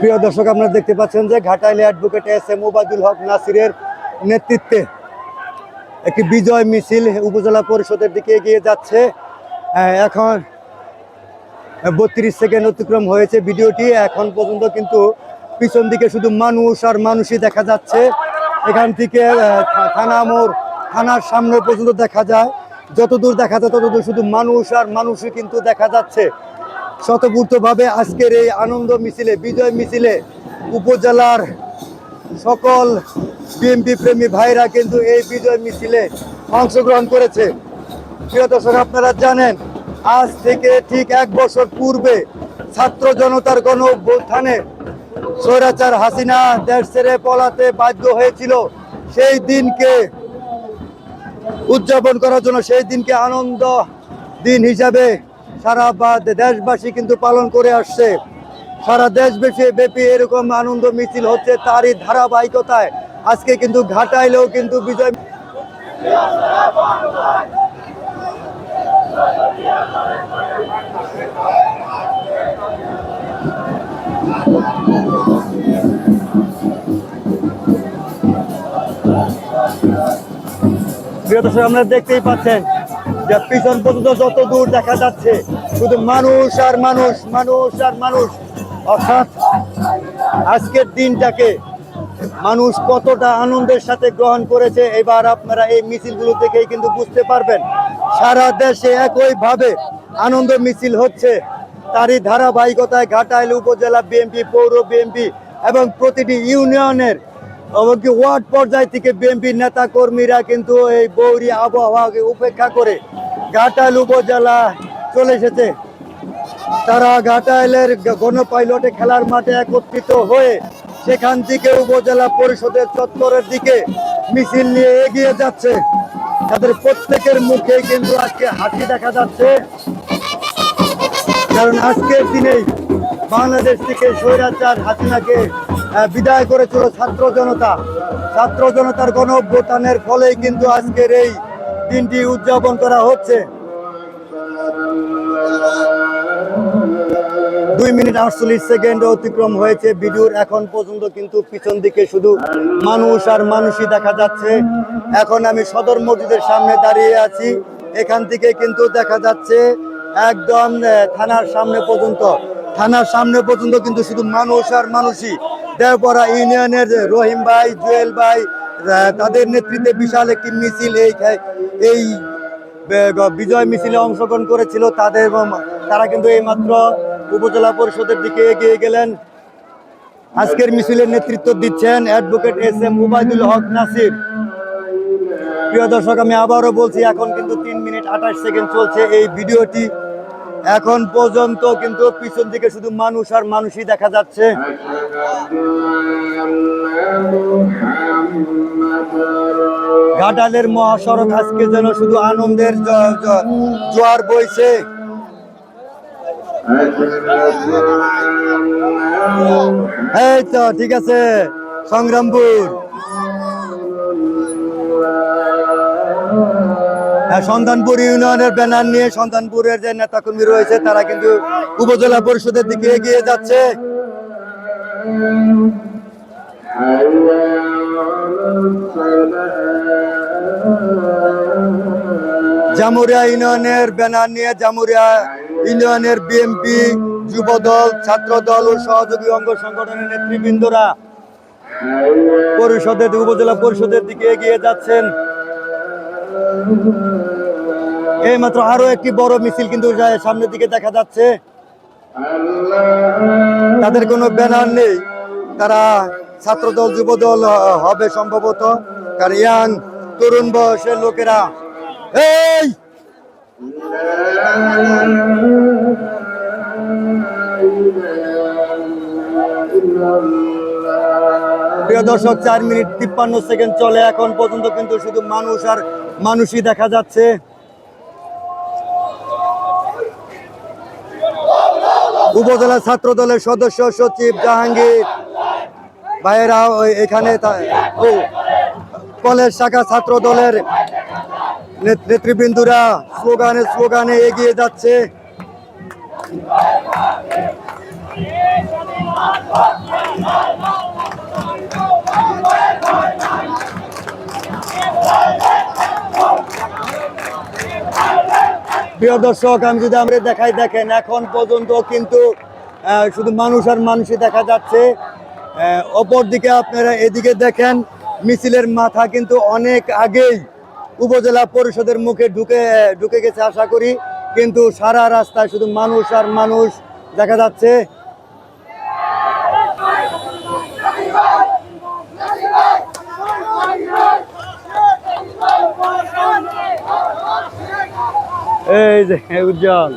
প্রিয় দর্শক আপনারা দেখতে পাচ্ছেন যে ঘাটাইলে advocate S M Obaidul Haque নাসিরের নেতৃত্বে একটি বিজয় মিছিল উপজেলা পরিষদের দিকে এগিয়ে যাচ্ছে। এখন বত্রিশ সেকেন্ড অতিক্রম হয়েছে ভিডিওটি। এখন পর্যন্ত কিন্তু পিছন দিকে শুধু মানুষ আর মানুষই দেখা যাচ্ছে। এখান থেকে থানা মোড়, থানার সামনে পর্যন্ত দেখা যায়। যতদূর দেখা যায়, ততদূর শুধু মানুষ আর মানুষই কিন্তু দেখা যাচ্ছে। শতপূর্তভাবে আজকের এই আনন্দ মিছিলে, বিজয় মিছিলে উপজেলার সকল বিএনপি প্রেমী ভাইরা কিন্তু এই বিজয় মিছিলে অংশগ্রহণ করেছে। প্রিয় দর্শক, আপনারা জানেন, আজ থেকে ঠিক এক বছর পূর্বে ছাত্র জনতার গণ অভ্যুত্থানে স্বৈরাচার হাসিনা দেশ ছেড়ে পলাতে বাধ্য হয়েছিল। সেই দিনকে উদযাপন করার জন্য সেই দিনকে আনন্দ দিন হিসাবে সারা দেশবাসী কিন্তু পালন করে আসছে। সারা দেশব্যাপী ব্যাপী এরকম আনন্দ মিছিল হচ্ছে তারই ধারাবাহিকতায়। আজকে কিন্তু ঘাটাইলেও কিন্তু বিজয় প্রিয় আপনারা দেখতেই পাচ্ছেন যে পিছন পর্যন্ত যত দূর দেখা যাচ্ছে, শুধু মানুষ আর মানুষ মানুষ আর মানুষ। অর্থাৎ আজকের দিনটাকে মানুষ কতটা আনন্দের সাথে গ্রহণ করেছে, এবার আপনারা এই মিছিলগুলো দেখেই কিন্তু বুঝতে পারবেন। সারা দেশে একইভাবে আনন্দ মিছিল হচ্ছে। তারই ধারাবাহিকতায় ঘাটাইল উপজেলা বিএনপি পৌর বিএনপি এবং প্রতিটি ইউনিয়নের এমনকি ওয়ার্ড পর্যায় থেকে বিএনপির নেতা কর্মীরা কিন্তু এই বৌরি আবহাওয়াকে উপেক্ষা করে ঘাটাইল উপজেলা চলে এসেছে। তারা ঘাটাইলের গণ পাইলটে খেলার মাঠে একত্রিত হয়ে সেখান থেকে উপজেলা পরিষদের চত্বরের দিকে মিছিল নিয়ে এগিয়ে যাচ্ছে। তাদের প্রত্যেকের মুখে কিন্তু আজকে হাসি দেখা যাচ্ছে। কারণ আজকের দিনেই বাংলাদেশ থেকে স্বৈরাচার হাসিনাকে বিদায় করেছিল ছাত্র জনতা। ছাত্র জনতার গণ অভ্যুত্থানের ফলেই কিন্তু আজকের এই দিনটি উদযাপন করা হচ্ছে। দুই মিনিট আটচল্লিশ সেকেন্ড অতিক্রম হয়েছে। ভিডিওর এখন পর্যন্ত কিন্তু পিছন দিকে শুধু মানুষ আর মানুষই দেখা যাচ্ছে। এখন আমি সদর মসজিদের সামনে দাঁড়িয়ে আছি। এখান থেকে কিন্তু দেখা যাচ্ছে একদম থানার সামনে পর্যন্ত। থানার সামনে পর্যন্ত কিন্তু শুধু মানুষ আর মানুষই। দেওপরা ইউনিয়নের রহিম ভাই, জুয়েল ভাই তাদের নেতৃত্বে বিশাল একটি মিছিল এই এই বিজয় মিছিলে অংশগ্রহণ করেছিল। তাদের তারা কিন্তু এই মাত্র উপজেলা পরিষদের দিকে এগিয়ে গেলেন। আজকের মিছিলের নেতৃত্ব দিচ্ছেন advocate S M Ubaidul Haque Nasir. প্রিয় দর্শক, আমি আবারও বলছি, এখন কিন্তু তিন মিনিট আঠাশ সেকেন্ড চলছে এই ভিডিওটি। এখন পর্যন্ত কিন্তু পিছন দিকে শুধু মানুষ আর মানুষই দেখা যাচ্ছে। ঘাটালের মহাসড়ক আজকে যেন শুধু আনন্দের জোয়ার বইছে। এই তো ঠিক আছে। সংগ্রামপুর। হ্যাঁ, সন্তানপুর ইউনিয়নের ব্যানার নিয়ে সন্তানপুরের যে নেতাকর্মী রয়েছে তারা কিন্তু উপজেলা পরিষদের দিকে এগিয়ে যাচ্ছে। জামুরিয়া ইউনিয়নের ব্যানার নিয়ে জামুরিয়া ইউনিয়নের বিএনপি যুবদল, ছাত্রদল ও সহযোগী অঙ্গ সংগঠনের নেতৃবৃন্দরা পরিষদের উপজেলা পরিষদের দিকে এগিয়ে যাচ্ছেন। এই মাত্র আরও একটি বড় মিছিল কিন্তু সামনের দিকে দেখা যাচ্ছে। তাদের কোনো ব্যানার নেই। তারা ছাত্রদল, যুবদল হবে সম্ভবত। কারণ ইয়াং, তরুণ বয়সের লোকেরা। এই! প্রিয় দর্শক, চার মিনিট তিপ্পান্ন সেকেন্ড চলে। এখন পর্যন্ত কিন্তু শুধু মানুষ আর মানুষই দেখা যাচ্ছে। উপজেলা ছাত্র দলের সদস্য সচিব জাহাঙ্গীর ভাইয়েরা এখানে কলেজ শাখা ছাত্র দলের নেতৃবৃন্দরা স্লোগানে স্লোগানে এগিয়ে যাচ্ছে। প্রিয় দর্শক, আমি যদি আমরা দেখাই, দেখেন এখন পর্যন্ত কিন্তু শুধু মানুষ আর মানুষই দেখা যাচ্ছে। অপরদিকে আপনারা এদিকে দেখেন, মিছিলের মাথা কিন্তু অনেক আগেই উপজেলা পরিষদের মুখে ঢুকে ঢুকে গেছে আশা করি। কিন্তু সারা রাস্তায় শুধু মানুষ আর মানুষ দেখা যাচ্ছে। এই যে, উজ্জ্বল।